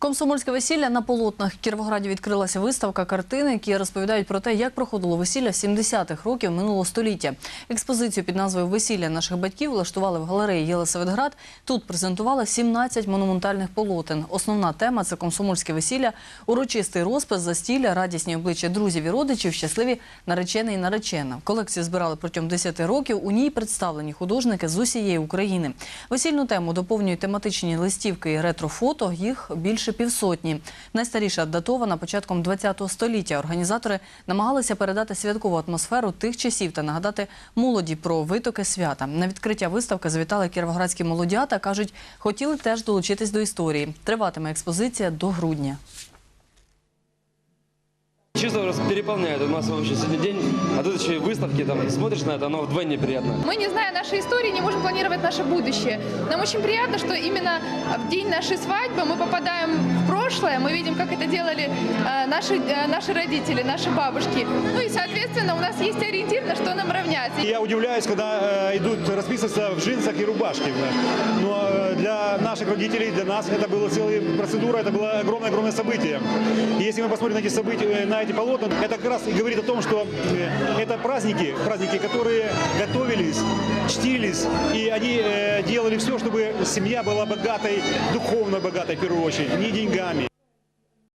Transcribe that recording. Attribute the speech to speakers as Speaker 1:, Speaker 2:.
Speaker 1: Комсомольське весілля на полотнах. В Кіровограді відкрилася виставка картини, які розповідають про те, як проходило весілля 70-х років минулого століття. Експозицію під назвою Весілля наших батьків влаштували в галереї Єлисаветград. Тут презентували 17 монументальних полотен. Основна тема це комсомольське весілля, урочистий розпис, застілля, радісні обличчя друзів і родичів, щасливі наречений і наречена. Колекцію збирали протягом 10 років. У ній представлені художники з усієї України. Весільну тему доповнюють тематичні листівки і ретрофото. Їх більше півсотні. Найстаріша датована початком ХХ століття. Організатори намагалися передати святкову атмосферу тих часів та нагадати молоді про витоки свята. На відкриття виставки завітали кіровоградські молодята. кажуть, хотіли теж долучитись до історії. Триватиме експозиція до грудня.
Speaker 2: Чувство просто переполняет. У нас вообще сегодня день, а тут еще и выставки, там, смотришь на это, оно вдвойне приятно.
Speaker 3: Мы, не зная нашей истории, не можем планировать наше будущее. Нам очень приятно, что именно в день нашей свадьбы мы попадаем в прошлое, мы видим, как это делали э, наши, э, наши родители, наши бабушки. Ну и, соответственно, у нас есть ориентир, на что нам равняться.
Speaker 4: Я удивляюсь, когда э, идут расписываться в джинсах и рубашке. Но для наших родителей, для нас это была целая процедура, это было огромное-огромное событие. И если мы посмотрим на эти события, на эти полотна, это как раз и говорит о том, что это праздники, праздники, которые готовились, чтились, и они делали все, чтобы семья была богатой, духовно богатой в первую очередь, не деньгами,